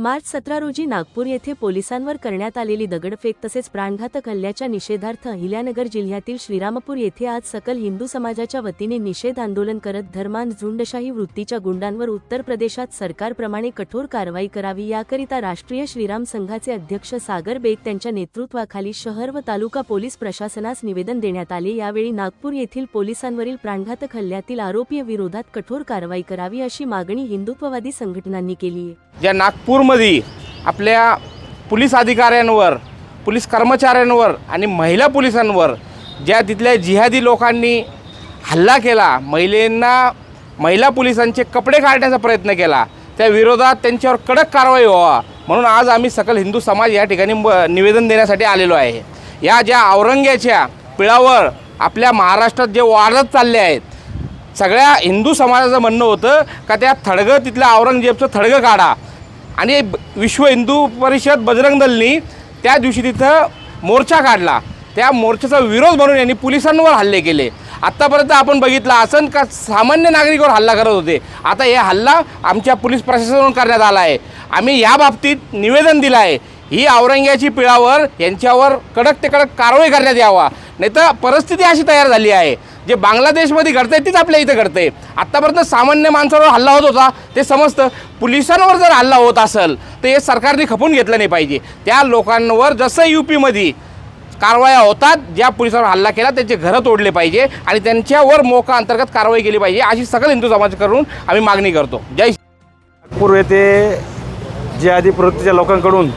मार्च सतरा रोजी नागपूर येथे पोलिसांवर करण्यात आलेली दगडफेक तसेच प्राणघातक हल्ल्याच्या निषेधार्थ अहिल्यानगर जिल्ह्यातील श्रीरामपूर येथे आज सकल हिंदू समाजाच्या वतीने निषेध आंदोलन करत धर्मांध झुंडशाही वृत्तीच्या गुंडांवर उत्तर प्रदेशात सरकारप्रमाणे कठोर कारवाई करावी याकरिता राष्ट्रीय श्रीराम संघाचे अध्यक्ष सागर बेग त्यांच्या नेतृत्वाखाली शहर व तालुका पोलीस प्रशासनास निवेदन देण्यात आले. यावेळी नागपूर येथील पोलिसांवरील प्राणघातक हल्ल्यातील आरोपी विरोधात कठोर कारवाई करावी अशी मागणी हिंदुत्ववादी संघटनांनी केली आहे. मध्ये आपल्या पोलीस अधिकाऱ्यांवर पोलीस कर्मचाऱ्यांवर आणि महिला पोलिसांवर ज्या तिथल्या जिहादी लोकांनी हल्ला केला महिलांना महिला पोलिसांचे कपडे काढण्याचा प्रयत्न केला त्या विरोधात त्यांच्यावर कडक कारवाई व्हावा म्हणून आज आम्ही सकल हिंदू समाज या ठिकाणी निवेदन देण्यासाठी आलेलो आहे. या ज्या औरंग्याच्या पिळावर आपल्या महाराष्ट्रात जे वाढत चालले आहेत सगळ्या हिंदू समाजाचं म्हणणं होतं का त्या थडगं तिथल्या औरंगजेबचं थडगं काढा. आणि विश्व हिंदू परिषद बजरंग दलनी त्या दिवशी तिथं मोर्चा काढला. त्या मोर्चाचा विरोध म्हणून यांनी पोलिसांवर हल्ले केले. आत्तापर्यंत आपण बघितलं असं का सामान्य नागरिकावर हल्ला करत होते. आता हे हल्ला आमच्या पोलीस प्रशासनाकडून करण्यात आला आहे. आम्ही या बाबतीत निवेदन दिलं आहे. ही औरंग्याची पिळावर यांच्यावर कडक ते कडक कारवाई करण्यात यावा. नाही तर परिस्थिती अशी तयार झाली आहे. जे बांगलादेशमध्ये घडतंय तीच आपल्या इथं घडतंय. आत्तापर्यंत सामान्य माणसावर हल्ला होत होता ते समजतं. पोलिसांवर जर हल्ला होत असेल तर हे सरकारने खपून घेतलं नाही पाहिजे. त्या लोकांवर जसं यू पीमध्ये कारवाया होतात ज्या पोलिसांवर हल्ला केला त्यांचे घरं तोडले पाहिजे आणि त्यांच्यावर मोका अंतर्गत कारवाई केली पाहिजे अशी सकल हिंदू समाज करून आम्ही मागणी करतो. जय नागपूर येथे जे आधी प्रवृत्तीच्या लोकांकडून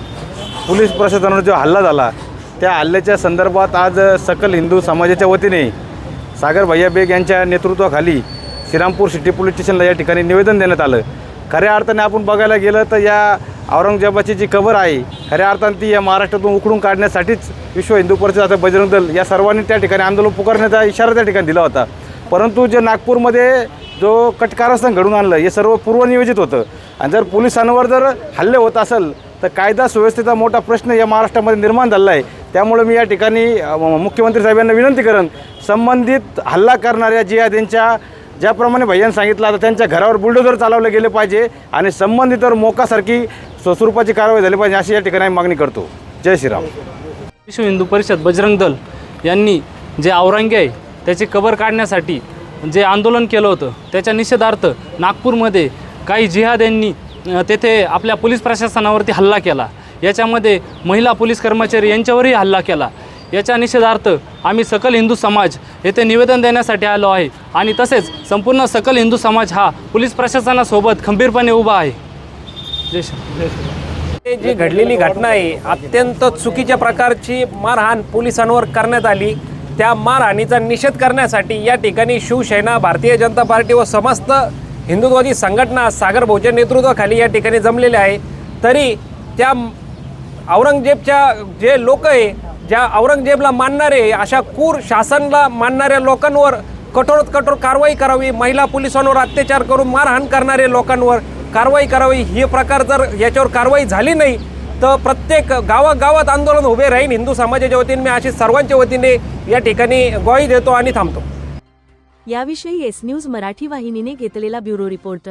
पोलीस प्रशासनावर जो हल्ला झाला त्या हल्ल्याच्या संदर्भात आज सकल हिंदू समाजाच्या वतीने सागर भैया बेग यांच्या नेतृत्वाखाली श्रीरामपूर सिटी पोलीस स्टेशनला या ठिकाणी निवेदन देण्यात आलं. खऱ्या अर्थाने आपण बघायला गेलं तर या औरंगजेबाची जी कबर आहे खऱ्या अर्थाने ती या महाराष्ट्रातून उखडून काढण्यासाठीच विश्व हिंदू परिषद आता बजरंग दल या सर्वांनी त्या ठिकाणी आंदोलन पुकारण्याचा इशारा त्या ठिकाणी दिला होता. परंतु जे नागपूरमध्ये जो कटकारस्थान घडून आणलं हे सर्व पूर्वनियोजित होतं. आणि जर पोलिसांवर जर हल्ले होत असेल तर कायदा सुव्यवस्थेचा मोठा प्रश्न या महाराष्ट्रामध्ये निर्माण झाला आहे. त्यामुळे मी या ठिकाणी मुख्यमंत्री साहेबांना विनंती करेन संबंधित हल्ला करणाऱ्या जिहादींच्या ज्याप्रमाणे भैयानं सांगितलं आता त्यांच्या घरावर बुलडोजर चालवलं गेले पाहिजे आणि संबंधितवर मोकासारखी स्व- स्वरूपाची कारवाई झाली पाहिजे अशी या ठिकाणी मागणी करतो. जय श्रीराम. विश्व हिंदू परिषद बजरंग दल यांनी जे औरंगे आहे त्याची कबर काढण्यासाठी जे आंदोलन केलं होतं त्याच्या निषेधार्थ नागपूरमध्ये काही जिहाद यांनी तेथे आपल्या पोलीस प्रशासनावरती हल्ला केला. याच्यामध्ये महिला पोलीस कर्मचारी यांच्यावरही हल्ला केला. याच्या निषेधार्थ आम्ही सकल हिंदू समाज येथे निवेदन देण्यासाठी आलो आहे आणि तसेच संपूर्ण सकल हिंदू समाज हा पोलीस प्रशासनासोबत खंबीरपणे उभा आहे. जय श्री हे जी घडलेली घटना आहे अत्यंत चुकीच्या प्रकारची मारहाण पोलिसांवर करण्यात आली. त्या मारहाणीचा निषेध करण्यासाठी या ठिकाणी शिवसेना भारतीय जनता पार्टी व समस्त हिंदुत्वाची संघटना सागर भाऊच्या नेतृत्वाखाली या ठिकाणी जमलेल्या आहे. तरी त्या औरंगजेबच्या जे लोक आहे ज्या औरंगजेबला मानणारे अशा क्रूर शासनला मानणाऱ्या लोकांवर कठोरात कठोर कारवाई करावी महिला पोलिसांवर अत्याचार करून मारहाण करणारे लोकांवर कारवाई करावी हे प्रकार जर याच्यावर कारवाई झाली नाही तर प्रत्येक गावागावात आंदोलन उभे राहीन. हिंदू समाजाच्या वतीने मी अशी सर्वांच्या वतीने या ठिकाणी ग्वाही देतो आणि थांबतो. याविषयी एस न्यूज मराठी वाहिनीने घेतलेला ब्युरो रिपोर्ट.